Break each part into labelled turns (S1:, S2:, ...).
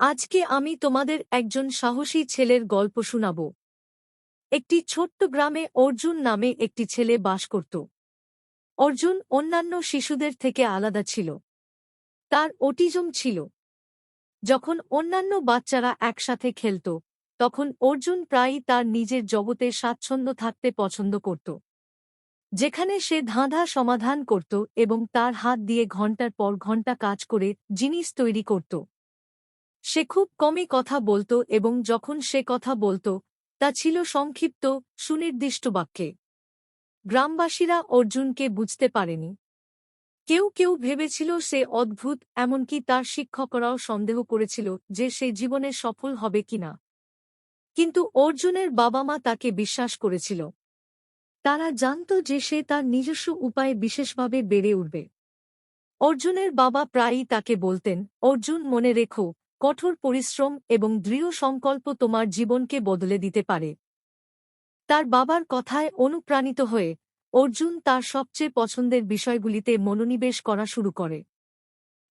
S1: আজকে আমি তোমাদের একজন সাহসী ছেলের গল্প শোনাব। একটি ছোট্ট গ্রামে অর্জুন নামে একটি ছেলে বাস করত। অর্জুন অন্যান্য শিশুদের থেকে আলাদা ছিল। তার অটিজম ছিল। যখন অন্যান্য বাচ্চারা একসাথে খেলত, তখন অর্জুন প্রায়ই তার নিজের জগতে স্বাচ্ছন্দ্য থাকতে পছন্দ করত। যেখানে সে ধাঁধা সমাধান করত এবং তার হাত দিয়ে ঘণ্টার পর ঘণ্টা কাজ করে জিনিস তৈরি করত। সে খুব কমই কথা বলত এবং যখন সে কথা বলত, তা ছিল সংক্ষিপ্ত, সুনির্দিষ্ট বাক্যে। গ্রামবাসীরা অর্জুনকে বুঝতে পারেনি। কেউ কেউ ভেবেছিল সে অদ্ভুত, এমনকি তার শিক্ষকরাও সন্দেহ করেছিল যে সে জীবনে সফল হবে কিনা কিন্তু অর্জুনের বাবা মা তাকে বিশ্বাস করেছিল। তারা জানত যে সে তার নিজস্ব উপায়ে বিশেষভাবে বেড়ে উঠবে। অর্জুনের বাবা প্রায়ই তাকে বলতেন, অর্জুন, মনে রেখো কঠোর পরিশ্রম এবং দৃঢ় সংকল্প তোমার জীবনকে বদলে দিতে পারে। তার বাবার কথায় অনুপ্রাণিত হয়ে অর্জুন তার সবচেয়ে পছন্দের বিষয়গুলিতে মনোনিবেশ করা শুরু করে।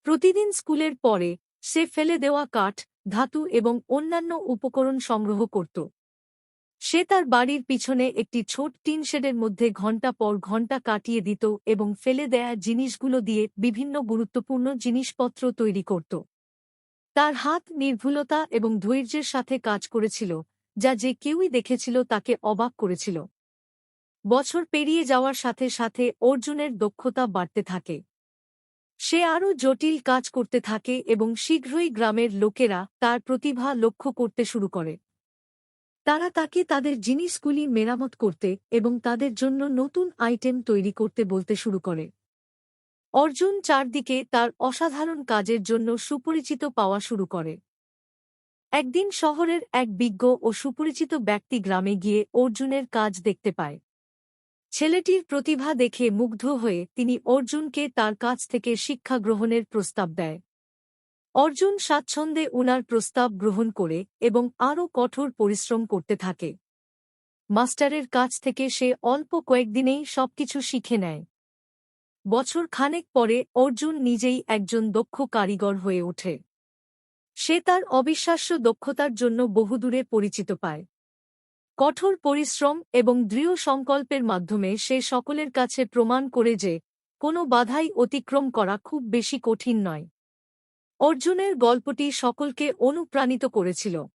S1: প্রতিদিন স্কুলের পরে সে ফেলে দেওয়া কাঠ, ধাতু এবং অন্যান্য উপকরণ সংগ্রহ করত। সে তার বাড়ির পিছনে একটি ছোট টিন শেডের মধ্যে ঘণ্টা পর ঘণ্টা কাটিয়ে দিত এবং ফেলে দেয়া জিনিসগুলো দিয়ে বিভিন্ন গুরুত্বপূর্ণ জিনিসপত্র তৈরি করত। তার হাত নির্ভুলতা এবং ধৈর্যের সাথে কাজ করেছিল, যা যে কেউই দেখেছিল তাকে অবাক করেছিল। বছর পেরিয়ে যাওয়ার সাথে সাথে অর্জুনের দক্ষতা বাড়তে থাকে। সে আরও জটিল কাজ করতে থাকে এবং শীঘ্রই গ্রামের লোকেরা তার প্রতিভা লক্ষ্য করতে শুরু করে। তারা তাকে তাদের জিনিসগুলি মেরামত করতে এবং তাদের জন্য নতুন আইটেম তৈরি করতে বলতে শুরু করে। অর্জুন চারদিকে তার অসাধারণ কাজের জন্য সুপরিচিত পাওয়া শুরু করে। একদিন শহরের এক বিজ্ঞ ও সুপরিচিত ব্যক্তি গ্রামে গিয়ে অর্জুনের কাজ দেখতে পায়। ছেলেটির প্রতিভা দেখে মুগ্ধ হয়ে তিনি অর্জুনকে তার কাছ থেকে শিক্ষা গ্রহণের প্রস্তাব দেয়। অর্জুন স্বাচ্ছন্দ্যে উনার প্রস্তাব গ্রহণ করে এবং আরও কঠোর পরিশ্রম করতে থাকে। মাস্টারের কাছ থেকে সে অল্প কয়েকদিনেই সবকিছু শিখে নেয়। বছর খানেক পরে অর্জুন নিজেই একজন দক্ষ কারিগর হয়ে ওঠে। সে তার অবিশ্বাস্য দক্ষতার জন্য বহুদূরে পরিচিত পায়। কঠোর পরিশ্রম এবং দৃঢ় সংকল্পের মাধ্যমে সে সকলের কাছে প্রমাণ করে যে, কোনো বাধাই অতিক্রম করা খুব বেশি কঠিন নয়। অর্জুনের গল্পটি সকলকে অনুপ্রাণিত করেছিল।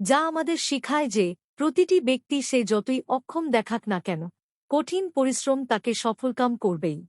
S1: যা আমাদের শিখায় যে, প্রতিটি ব্যক্তি সে যতই অক্ষম দেখাক না কেন, কঠিন পরিশ্রম তাকে সফলকাম করবেই।